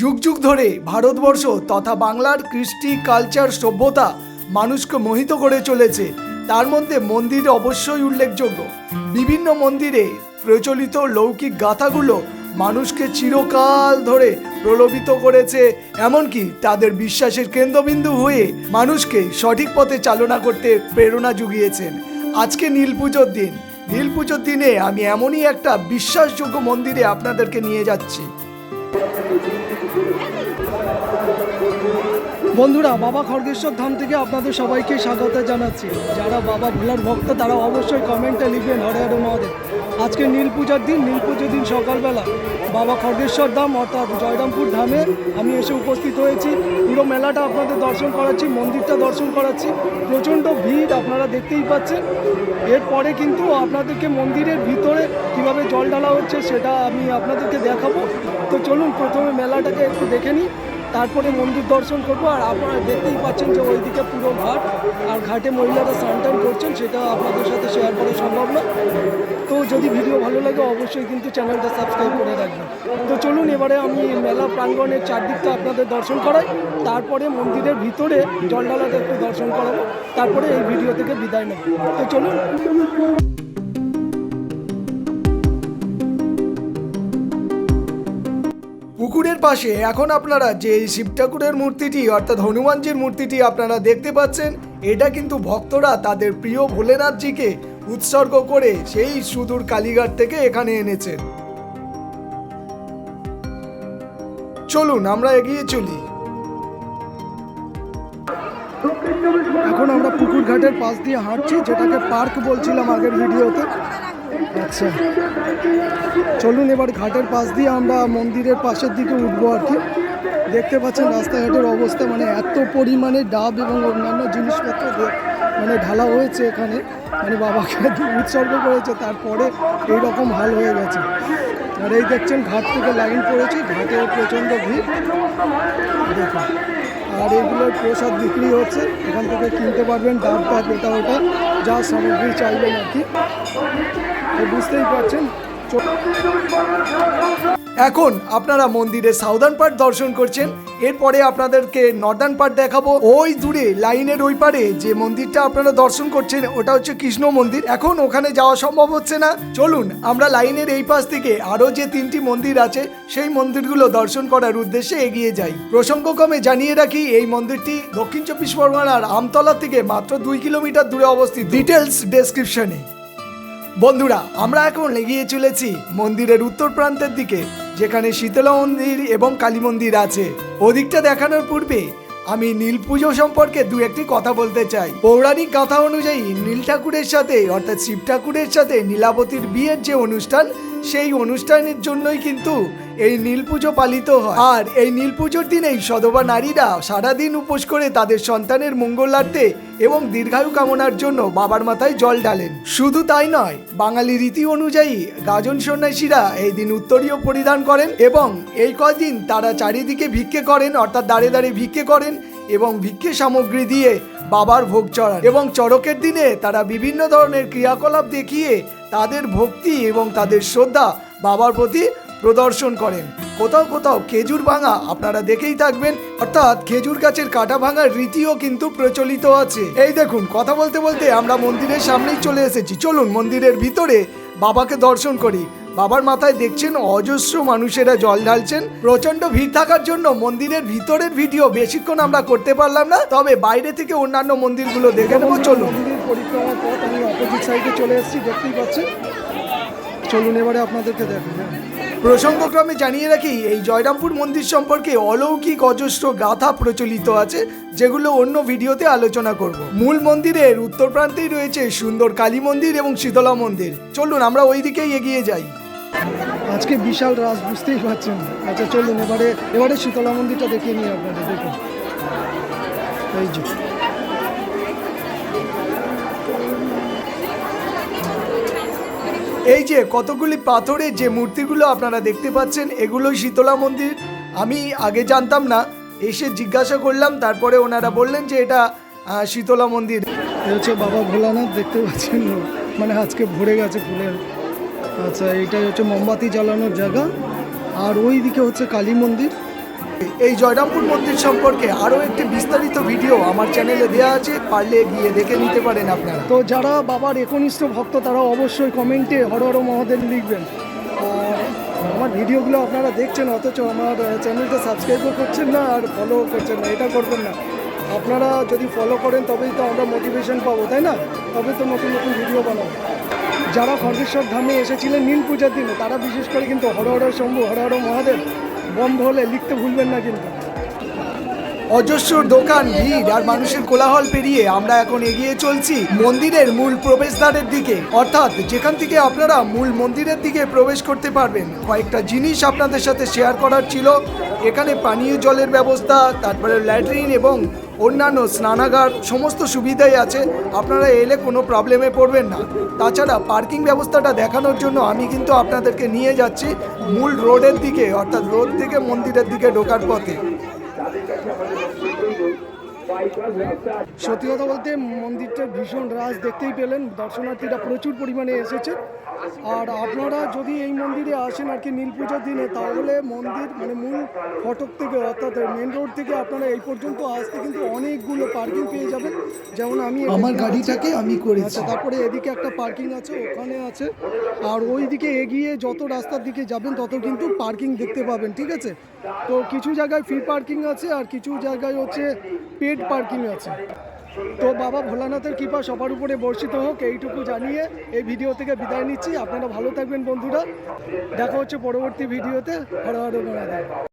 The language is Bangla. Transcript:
যুগ যুগ ধরে ভারতবর্ষ তথা বাংলার কৃষ্টি, কালচার, সভ্যতা মানুষকে মোহিত করে চলেছে। তার মধ্যে মন্দির অবশ্যই উল্লেখযোগ্য। বিভিন্ন মন্দিরে প্রচলিত লৌকিক গাথাগুলো মানুষকে চিরকাল ধরে প্রলোভিত করেছে, এমনকি তাদের বিশ্বাসের কেন্দ্রবিন্দু হয়ে মানুষকে সঠিক পথে চালনা করতে প্রেরণা জুগিয়েছেন। আজকে নীল পুজোর দিন। নীল পুজোর দিনে আমি এমনই একটা বিশ্বাসযোগ্য মন্দিরে আপনাদেরকে নিয়ে যাচ্ছি। própria medida de Deus. বন্ধুরা, বাবা খড়গেশ্বর ধাম থেকে আপনাদের সবাইকে স্বাগত জানাচ্ছি। যারা বাবা ভোলার ভক্ত, তারা অবশ্যই কমেন্টে লিখবেন হরে হরে মহাদেব। আজকে নীল পূজার দিন, নীল পুজোর দিন সকালবেলা বাবা খড়গেশ্বর ধাম অর্থাৎ জয়রামপুর ধামে আমি এসে উপস্থিত হয়েছি। পুরো মেলাটা আপনাদের দর্শন করাচ্ছি, মন্দিরটা দর্শন করাচ্ছি। প্রচণ্ড ভিড় আপনারা দেখতেই পাচ্ছেন। এরপরে কিন্তু আপনাদেরকে মন্দিরের ভিতরে কীভাবে জল ঢালা হচ্ছে সেটা আমি আপনাদেরকে দেখাবো। তো চলুন প্রথমে মেলাটাকে একটু দেখে নিই। তারপরে মন্দির দর্শন করব, আর আপনারা দেখতেই পাচ্ছেন যে ওইদিকে পুরো ঘাট, আর ঘাটে মহিলারা স্নান করছেন, সেটা আপনাদের সাথে শেয়ার করা সম্ভব না তো যদি ভিডিও ভালো লাগে, অবশ্যই কিন্তু চ্যানেলটা সাবস্ক্রাইব করে রাখবেন। তো চলুন, এবারে আমি মেলা প্রাঙ্গণের চারদিকটা আপনাদের দর্শন করাই, তারপরে মন্দিরের ভিতরে জলডালাটা একটু দর্শন করাবো, তারপরে এই ভিডিও থেকে বিদায় নেব। তো চলুন। পুকুরের পাশে এখন আপনারা যে শিব ঠাকুরের মূর্তিটি অর্থাৎ হনুমানজির মূর্তিটি আপনারা দেখতে পাচ্ছেন, এটা কিন্তু ভক্তরা তাদের প্রিয় ভোলেনাথজিকে উৎসর্গ করে সেই সুদূর কালীঘাট থেকে এখানে এনেছেন। চলুন, আমরা এগিয়ে চলি। এখন আমরা পুকুর ঘাটের পাশ দিয়ে হাঁটছি, যেটাকে পার্ক বলছিলাম আগের ভিডিওতে। আচ্ছা। চলুন এবার ঘাটের পাশ দিয়ে আমরা মন্দিরের পাশের দিকে উঠবো আর কি। দেখতে পাচ্ছেন রাস্তাঘাটের অবস্থা মানে এত পরিমাণে ডাব এবং অন্যান্য জিনিসপত্র মানে ঢালা হয়েছে এখানে। মানে বাবাকে উৎসর্গ করেছে, তারপরে এইরকম হাল হয়ে গেছে। আর এই দেখছেন ঘাট থেকে লাইন পড়েছে, ঘাটে প্রচণ্ড ভিড়। দেখুন। আর এগুলোর প্রসাদ বিক্রি হচ্ছে। এখান থেকে কিনতে পারবেন ডাব টাব এটা ওটা, যা সামগ্রী চাইবেন আর কি। তো বুঝতেই পারছেন। এখন আপনারা মন্দিরের সাউদার্ন পার্ট দর্শন করছেন, এরপরে আপনাদেরকে নর্দার্ন পার্ট দেখাবো। ওই দূরে, লাইনের ওই পারে যে মন্দিরটা আপনারা দর্শন করছেন, ওটা হচ্ছে কৃষ্ণ মন্দির। এখন ওখানে যাওয়া সম্ভব হচ্ছে না। চলুন, আমরা লাইনের এই পাশ থেকে আরও যে তিনটি মন্দির আছে, সেই মন্দিরগুলো দর্শন করার উদ্দেশ্যে এগিয়ে যাই। প্রসঙ্গক্রমে জানিয়ে রাখি, এই মন্দিরটি দক্ষিণ চব্বিশ পরগনার আমতলা থেকে মাত্র দুই কিলোমিটার দূরে অবস্থিত। ডিটেলস ডেসক্রিপশনে বন্ধুরা, আমরা এখন এগিয়ে চলেছি মন্দিরের উত্তর প্রান্তের দিকে। যেখানে শীতলা মন্দির এবং কালী মন্দির আছে। ওদিকটা দেখানোর পূর্বে আমি নীল পুজো সম্পর্কে দু একটি কথা বলতে চাই। পৌরাণিক কথা অনুযায়ী নীল ঠাকুরের সাথে, অর্থাৎ শিব ঠাকুরের সাথে নীলাবতীর বিয়ের যে অনুষ্ঠান, সেই অনুষ্ঠানের জন্যই কিন্তু এই নীল পুজো পালিত হয়। আর এই নীল পুজোর দিনেই সধবা নারীরা সারাদিন উপোস করে তাদের সন্তানের মঙ্গলার্থে এবং দীর্ঘায়ু কামনার জন্য বাবার মাথায় জল ঢালেন। শুধু তাই নয়, বাঙালি রীতি অনুযায়ী গাজন সন্ন্যাসীরা এই দিন উত্তরীয় পরিধান করেন এবং এই কদিন তারা চারিদিকে ভিক্ষে করেন, অর্থাৎ দাঁড়ে দাঁড়িয়ে ভিক্ষে করেন এবং ভিক্ষে সামগ্রী দিয়ে বাবার ভোগ চড়ান। এবং চড়কের দিনে তারা বিভিন্ন ধরনের ক্রিয়াকলাপ দেখিয়ে তাদের ভক্তি এবং তাদের শ্রদ্ধা বাবার প্রতি প্রদর্শন করেন। কোথাও কোথাও খেজুর ভাঙা আপনারা দেখেই থাকবেন, অর্থাৎ খেজুর গাছের কাটা ভাঙার রীতিও কিন্তু প্রচলিত আছে। এই দেখুন, কথা বলতে বলতে আমরা মন্দিরের সামনেই চলে এসেছি। চলুন মন্দিরের ভিতরে বাবাকে দর্শন করি। বাবার মাথায় দেখছেন অজস্র মানুষেরা জল ঢালছেন। প্রচণ্ড ভিড় থাকার জন্য মন্দিরের ভিতরের ভিডিও বেশিক্ষণ আমরা করতে পারলাম না। তবে বাইরে থেকে অন্যান্য মন্দিরগুলো দেখে নেব। চলুন। পরিক্রমার পথ আমি অপোজিট সাইডে চলে এসেছি, দেখতেই পাচ্ছেন। চলুন, এবারে আপনাদেরকে দেখুন প্রসঙ্গক্রমে জানিয়ে রাখি, এই জয়রামপুর মন্দির সম্পর্কে অলৌকিক, অজস্র গাথা প্রচলিত আছে, যেগুলো অন্য ভিডিওতে আলোচনা করব। মূল মন্দিরের উত্তর প্রান্তেই রয়েছে সুন্দর কালী মন্দির এবং শীতলা মন্দির। চলুন, আমরা ওই দিকেই এগিয়ে যাই। আজকে বিশাল রাস, বুঝতেই পারছেন। আচ্ছা চলুন, এবারে এবারে শীতলা মন্দিরটা দেখিয়ে নিই আপনাদের, দেখুন। এই যে। এই যে কতগুলি পাথরের যে মূর্তিগুলো আপনারা দেখতে পাচ্ছেন, এগুলোই শীতলা মন্দির। আমি আগে জানতাম না, এসে জিজ্ঞাসা করলাম, তারপরে ওনারা বললেন যে এটা শীতলা মন্দির। হচ্ছে বাবা ভোলানাথ, দেখতে পাচ্ছেন? মানে আজকে ভরে গেছে ফুলের। আচ্ছা এইটাই হচ্ছে মোমবাতি জ্বালানোর জায়গা। আর ওই দিকে হচ্ছে কালী মন্দির। এই জয়রামপুর মন্দির সম্পর্কে আরও একটি বিস্তারিত ভিডিও আমার চ্যানেলে দেওয়া আছে, পারলে গিয়ে দেখে নিতে পারেন আপনারা। তো যারা বাবার একনিষ্ঠ ভক্ত, তারা অবশ্যই কমেন্টে হর হর মহাদেব লিখবেন। আমার ভিডিওগুলো আপনারা দেখছেন, অথচ আমার চ্যানেলটা সাবস্ক্রাইবও করছেন না আর ফলো করছেন না, এটা করবেন না। আপনারা যদি ফলো করেন, তবেই তো আমরা মোটিভেশন পাবো, তাই না? তবে তো নতুন নতুন ভিডিও বানাবো। যারা খড়গেশ্বর ধামে এসেছিলেন নীল পূজার দিনে, তারা বিশেষ করে কিন্তু হর হর শম্ভু, হর হর মহাদেব। বন্ধ হলে লিখতে ভুলবেন না কিন্তু। অজস্র দোকান, ভিড় আর মানুষের কোলাহল পেরিয়ে আমরা এখন এগিয়ে চলছি মন্দিরের মূল প্রবেশদ্বারের দিকে। অর্থাৎ যেখান থেকে আপনারা মূল মন্দিরের দিকে প্রবেশ করতে পারবেন। কয়েকটা জিনিস আপনাদের সাথে শেয়ার করার ছিল। এখানে পানীয় জলের ব্যবস্থা, তারপরে ল্যাট্রিন এবং অন্যান্য স্নানাগার, সমস্ত সুবিধাই আছে। আপনারা এলে কোনো প্রবলেমে পড়বেন না। তাছাড়া পার্কিং ব্যবস্থাটা দেখানোর জন্য আমি কিন্তু আপনাদেরকে নিয়ে যাচ্ছি মূল রোডের দিকে, অর্থাৎ রোড থেকে মন্দিরের দিকে ঢোকার পথে। সত্যি কথা বলতে মন্দিরটা ভীষণ রাজ দেখতেই পেলেন। দর্শনার্থীরা প্রচুর পরিমাণে এসেছে। আর আপনারা যদি এই মন্দিরে আসেন আর কি নীল পুজোর দিনে তাহলে মন্দির মানে মূল ফটক থেকে অর্থাৎ মেন রোড থেকে আপনারা এই পর্যন্ত আসতে কিন্তু অনেকগুলো পার্কিং পেয়ে যাবেন। যেমন আমি আমার গাড়িটাকে আমি করেছি। আচ্ছা তারপরে এদিকে একটা পার্কিং আছে ওখানে আছে। আর ওই দিকে এগিয়ে যত রাস্তার দিকে যাবেন তত কিন্তু পার্কিং দেখতে পাবেন ঠিক আছে? তো কিছু জায়গায় ফ্রি পার্কিং আছে আর কিছু জায়গায় হচ্ছে পেড পার্কিং আছে। তো বাবা ভোলানাথের কৃপা সবার উপরে বর্ষিত হোক, এইটুকু জানিয়ে এই ভিডিও থেকে বিদায় নিচ্ছি। আপনারা ভালো থাকবেন বন্ধুরা। দেখা হচ্ছে পরবর্তী ভিডিওতে। হরে হর